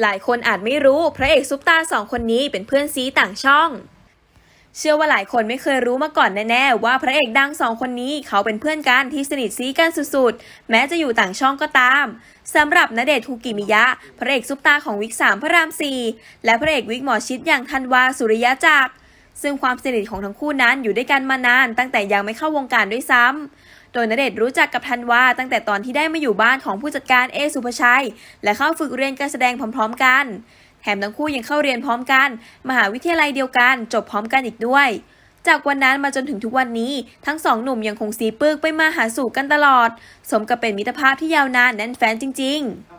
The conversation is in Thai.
หลายคนอาจไม่รู้พระเอกซุปตาสองคนนี้เป็นเพื่อนซีต่างช่อง เชื่อว่าหลายคนไม่เคยรู้มาก่อนแน่ๆว่าพระเอกดังสองคนนี้เขาเป็นเพื่อนกันที่สนิทซีกันสุดๆ แม้จะอยู่ต่างช่องก็ตามสำหรับณเดชน์คูกิมิยะ พระเอกซุปตาของวิกสามพระรามสี่และพระเอกวิกหมอชิดอย่างธันวาสุริยะจักรซึ่งความสนิทของทั้งคู่นั้นอยู่ด้วยกันมานานตั้งแต่ยังไม่เข้าวงการด้วยซ้ำ โดยณเดชน์รู้จักกับธันวาตั้งแต่ตอนที่ได้มาอยู่บ้านของผู้จัดการเอสุภชัย และเข้าฝึกเรียนการแสดงพร้อม ๆ กัน แถมทั้งคู่ยังเข้าเรียนพร้อมกัน มหาวิทยาลัยเดียวกัน จบพร้อมกันอีกด้วย จากวันนั้นมาจนถึงทุกวันนี้ ทั้งสองหนุ่มยังคงซีปึกไปมาหาสู่กันตลอด สมกับเป็นมิตรภาพที่ยาวนานแน่นแฟนจริง ๆ